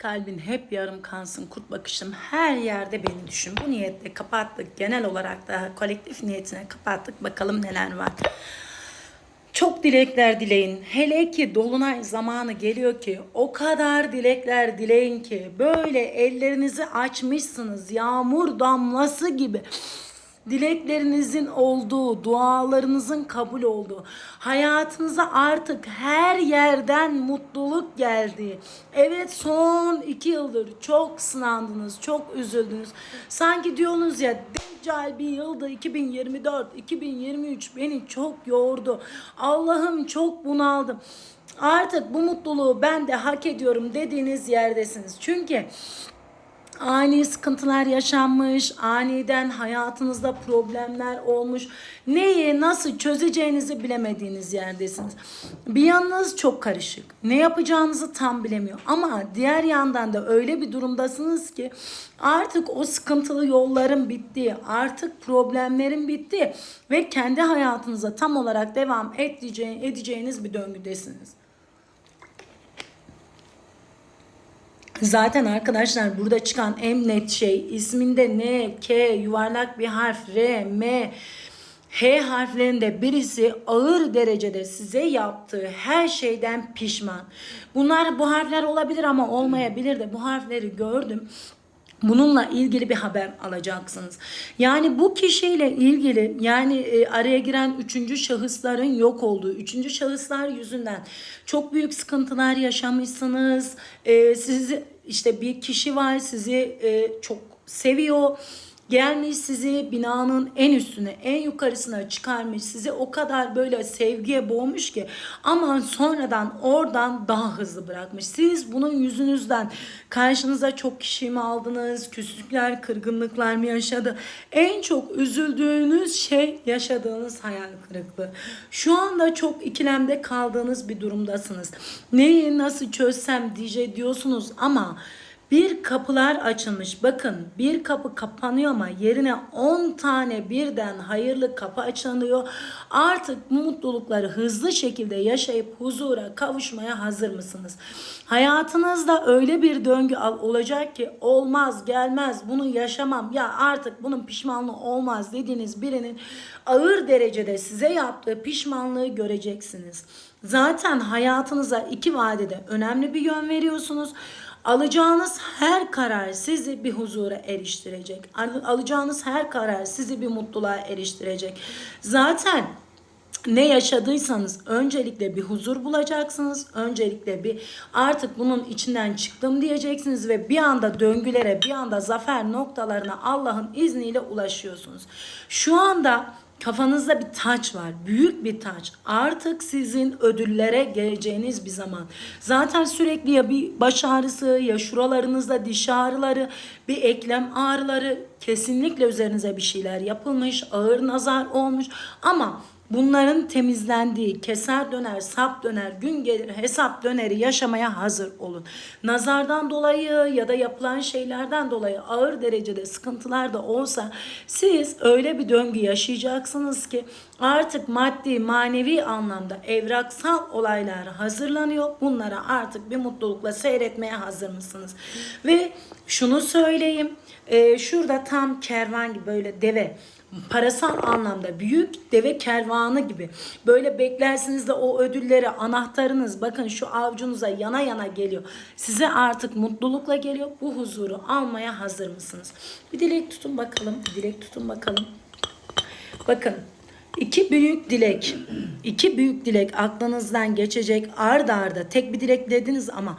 Kalbin hep yarım kansın kurt bakışım her yerde beni düşün. Bu niyetle kapattık. Genel olarak da kolektif niyetine kapattık. Bakalım neler var. Çok dilekler dileyin. Hele ki dolunay zamanı geliyor ki o kadar dilekler dileyin ki böyle ellerinizi açmışsınız yağmur damlası gibi. Dileklerinizin olduğu, dualarınızın kabul olduğu, hayatınıza artık her yerden mutluluk geldi. Evet son iki yıldır çok sınandınız, çok üzüldünüz. Sanki diyorsunuz ya Deccal bir yılda 2024, 2023 beni çok yordu. Allah'ım çok bunaldım. Artık bu mutluluğu ben de hak ediyorum dediğiniz yerdesiniz. Çünkü ani sıkıntılar yaşanmış, aniden hayatınızda problemler olmuş. Neyi nasıl çözeceğinizi bilemediğiniz yerdesiniz. Bir yanınız çok karışık. Ne yapacağınızı tam bilemiyor. Ama diğer yandan da öyle bir durumdasınız ki artık o sıkıntılı yolların bittiği, artık problemlerin bittiği ve kendi hayatınıza tam olarak devam edeceği, edeceğiniz bir döngüdesiniz. Zaten arkadaşlar burada çıkan en net şey isminde N, K, yuvarlak bir harf, R, M, H harflerinde birisi ağır derecede size yaptığı her şeyden pişman. Bunlar bu harfler olabilir ama olmayabilir de bu harfleri gördüm. Bununla ilgili bir haber alacaksınız. Yani bu kişiyle ilgili yani e, araya giren üçüncü şahısların yok olduğu, üçüncü şahıslar yüzünden çok büyük sıkıntılar yaşamışsınız. E, sizi işte bir kişi var sizi e, çok seviyor. Gelmiş sizi binanın en üstüne, en yukarısına çıkarmış. Sizi o kadar böyle sevgiye boğmuş ki ama sonradan oradan daha hızlı bırakmış. Siz bunun yüzünüzden karşınıza çok kişi mi aldınız? Küslükler, kırgınlıklar mı yaşadı? En çok üzüldüğünüz şey yaşadığınız hayal kırıklığı. Şu anda çok ikilemde kaldığınız bir durumdasınız. Neyi nasıl çözsem diye diyorsunuz ama bir kapılar açılmış. Bakın bir kapı kapanıyor ama yerine 10 tane birden hayırlı kapı açılıyor. Artık mutlulukları hızlı şekilde yaşayıp huzura kavuşmaya hazır mısınız? Hayatınızda öyle bir döngü olacak ki olmaz gelmez bunu yaşamam ya artık bunun pişmanlığı olmaz dediğiniz birinin ağır derecede size yaptığı pişmanlığı göreceksiniz. Zaten hayatınıza iki vadede önemli bir yön veriyorsunuz. Alacağınız her karar sizi bir huzura eriştirecek. Alacağınız her karar sizi bir mutluluğa eriştirecek. Zaten ne yaşadıysanız öncelikle bir huzur bulacaksınız. Öncelikle bir artık bunun içinden çıktım diyeceksiniz ve bir anda döngülere, bir anda zafer noktalarına Allah'ın izniyle ulaşıyorsunuz. Şu anda Kafanızda bir taç var. Büyük bir taç. Artık sizin ödüllere geleceğiniz bir zaman. Zaten sürekli ya bir baş ağrısı ya şuralarınızda diş ağrıları, bir eklem ağrıları kesinlikle üzerinize bir şeyler yapılmış. Ağır nazar olmuş. Ama Bunların temizlendiği, keser döner, sap döner, gün gelir hesap döneri yaşamaya hazır olun. Nazardan dolayı ya da yapılan şeylerden dolayı ağır derecede sıkıntılar da olsa siz öyle bir döngü yaşayacaksınız ki artık maddi, manevi anlamda evraksal olaylar hazırlanıyor. Bunlara artık bir mutlulukla seyretmeye hazır mısınız? Ve şunu söyleyeyim. E, şurada tam kervan gibi böyle deve parasal anlamda büyük deve kervanı gibi böyle beklersiniz de o ödülleri anahtarınız bakın şu avcunuza yana yana geliyor. Size artık mutlulukla geliyor. Bu huzuru almaya hazır mısınız? Bir dilek tutun bakalım. Bir dilek tutun bakalım. Bakın iki büyük dilek, iki büyük dilek aklınızdan geçecek ard arda tek bir dilek dediniz ama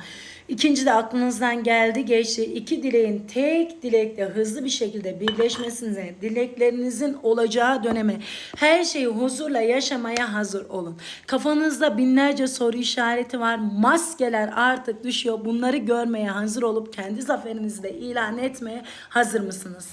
İkinci de aklınızdan geldi geçti. İki dileğin tek dilekle hızlı bir şekilde birleşmesine, dileklerinizin olacağı döneme her şeyi huzurla yaşamaya hazır olun. Kafanızda binlerce soru işareti var. Maskeler artık düşüyor. Bunları görmeye hazır olup kendi zaferinizi de ilan etmeye hazır mısınız?